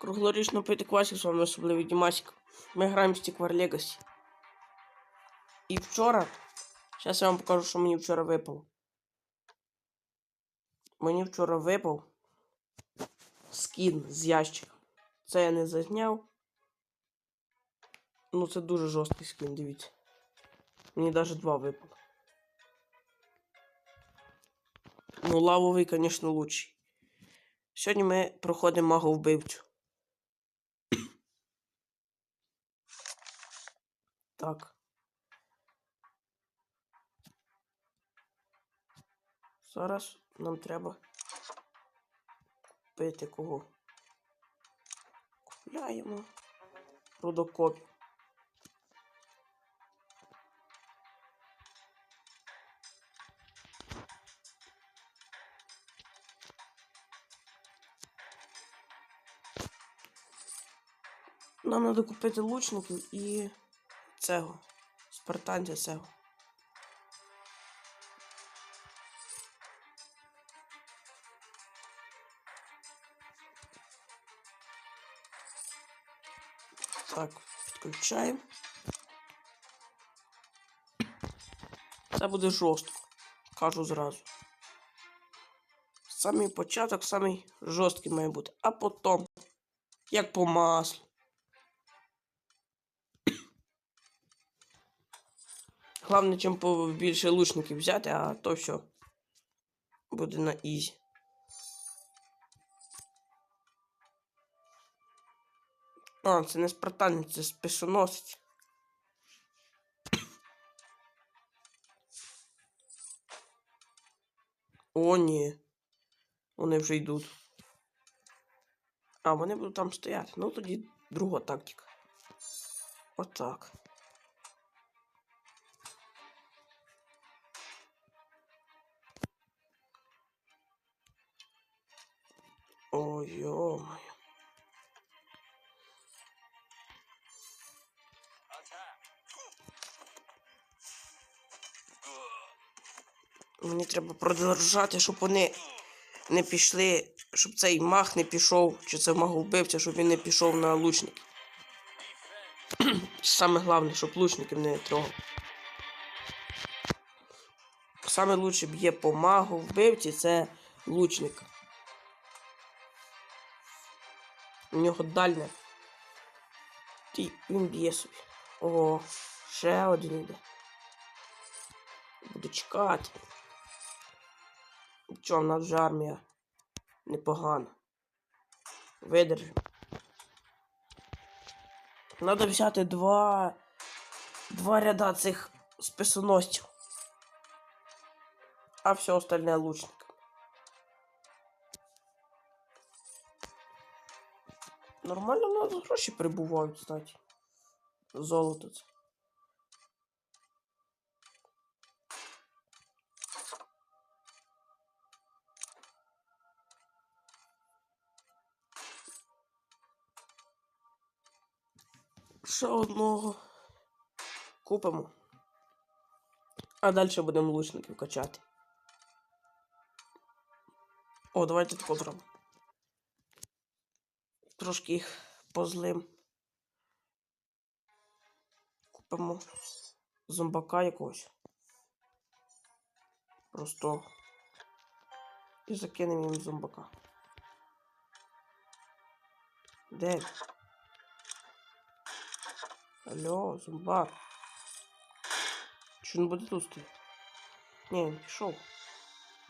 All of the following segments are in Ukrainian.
Круглорічно пити квасик, з вами особливий Дімасик. Ми граємо в Stick War. І вчора. Зараз я вам покажу, що мені вчора випало. Мені вчора випав скін з ящика. Це я не зазняв. Ну, це дуже жорсткий скін, дивіться. Мені навіть два випало. Ну, лавовий, звісно, лучший. Сьогодні ми проходимо маговбивцю. Так. Зараз нам треба купити кого. Купляємо рудокоп. Нам треба купити лучників і цього. Спартанця цього. Так, підключаємо. Це буде жорстко. Кажу зразу. Самий початок, самий жорсткий має бути. А потім, як по маслу. Головне, чим побільше лучників взяти, а то все буде на ізі. А, це не спартанець, це списоносець. О, ні. Вони вже йдуть. А, вони будуть там стояти. Ну тоді друга тактика. Отак. Ой, ё-моё. Мені треба продовжати, щоб вони не пішли, щоб цей мах не пішов, чи це маговбивця, щоб він не пішов на лучників. Саме головне, щоб лучників не трогав. Саме лучше б'є по магу вбивці це лучник. У нього дальня. Ті, він б'є собі. О, ще один іде. Буду чекати. Чо, в нас вже армія непогана. Видержим. Надо взяти два. Два ряда цих списоносців. А все остальне лучник. Нормально в нас гроші прибувають, кстати. Золото. Ще одного купимо. А далі будемо лучників качати. О, давайте тако зробимо. Трошки їх позлим. Купимо зомбака якогось. Просто. І закинемо їм зомбака. Де? Алло, зомбак. Чи він буде тут? Ні, він пішов.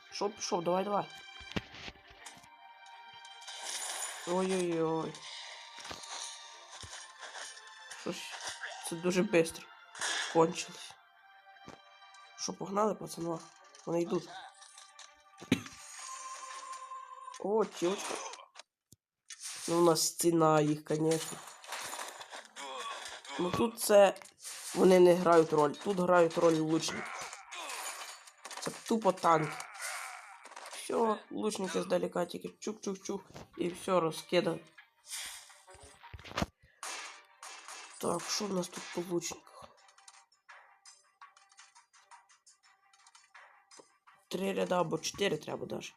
Пішов, пішов, давай, давай. Ой-ой-ой. Щось це дуже швидко кончилось. Що, погнали, пацанва? Вони йдуть. О, тілочка. Ну, у нас стіна їх, звісно. Ну тут це вони не грають роль. Тут грають роль лучники. Це тупо танк. Все, лучники здалека тільки чук-чук-чук і все розкидав. Так, що в нас тут по лучниках? Три ряда або чотири треба даже.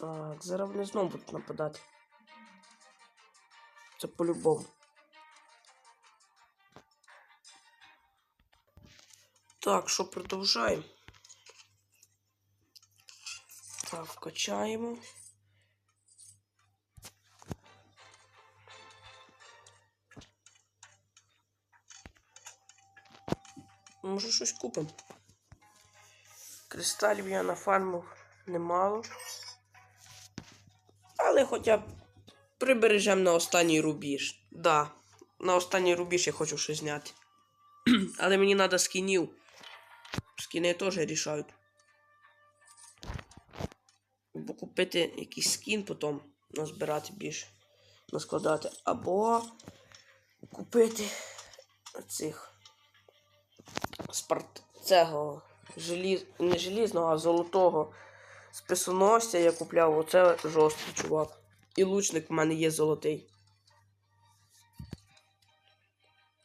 Так, зараз вони знову будуть нападати. Це по-любому. Так, що продовжаємо? Так, вкачаємо. Може щось купимо. Кристалів я нафармив немало. Але хоча б прибережемо на останній рубіж. Да, на останній рубіж я хочу щось зняти. Але мені треба скінів. Скіни теж рішають. Або купити якийсь скін, потім назбирати більше, наскладати. Або купити цих спарт... цього желіз... не желізного, а золотого списоносця я купляв. Оце жорсткий чувак. І лучник в мене є золотий.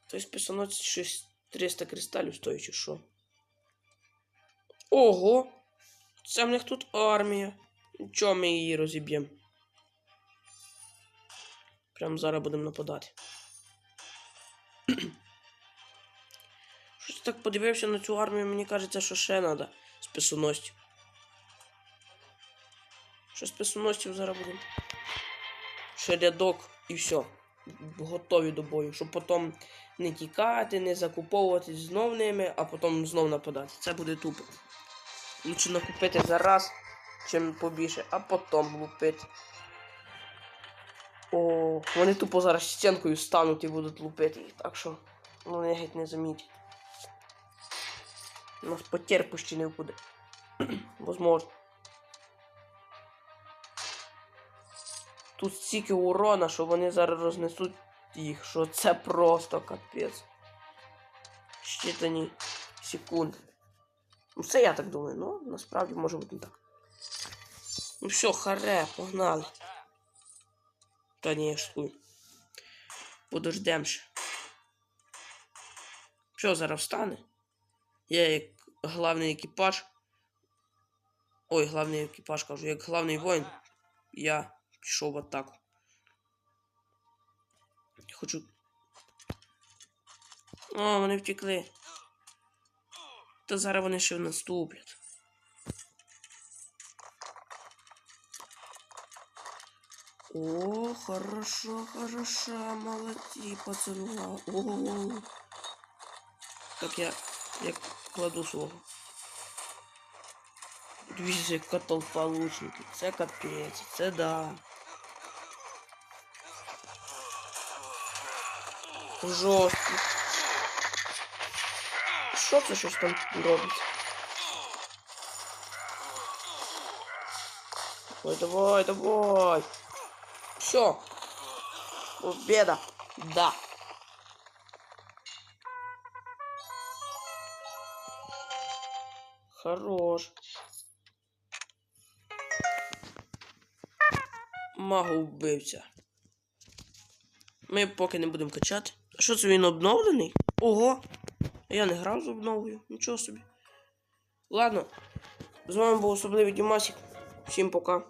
Той списоносець щось 300 кристалів стоїть, чи що. Ого! Це в них тут армія. Чого ми її розіб'ємо? Прямо зараз будемо нападати. Щось так подивився на цю армію, мені кажеться, що ще треба списоносців. Що списоносців зараз будемо. Ще рядок і все. Готові до бою, щоб потім не тікати, не закуповуватись знов ними, а потім знов нападати. Це буде тупо. Лучше накупити зараз, чим побільше, а потім лупити. О, вони тупо зараз стінкою стануть і будуть лупити їх, так що вони геть не замітять. У нас потер почти не буде. Возможно. Тут стільки урона, що вони зараз рознесуть їх, що це просто капець. Щитані секунди. Ну, це я так думаю, ну насправді може бути не так. Ну все, харе, погнали. Та ні, я шутую. Подождем ще. Зараз встане? Я як главний екіпаж. Ой, главний екіпаж кажу, як главний воїн. Я пішов в атаку. Я хочу. О, вони втекли. Та зараз вони ще наступлять. О, хорошо, хорошо, молодці, пацанва. О, так я, я кладу свого. Дивіться, яка толпа лучників. Це капець, це да. Жорстко. Що це щось там робить? Ой, давай, давай. Все. Победа. Да. Хорош. Мага вбивця. Ми поки не будемо качати. Що це він обновлений? Ого! Я не грав з обновою. Нічого собі. Ладно. З вами був особливий Дімасік. Всім пока.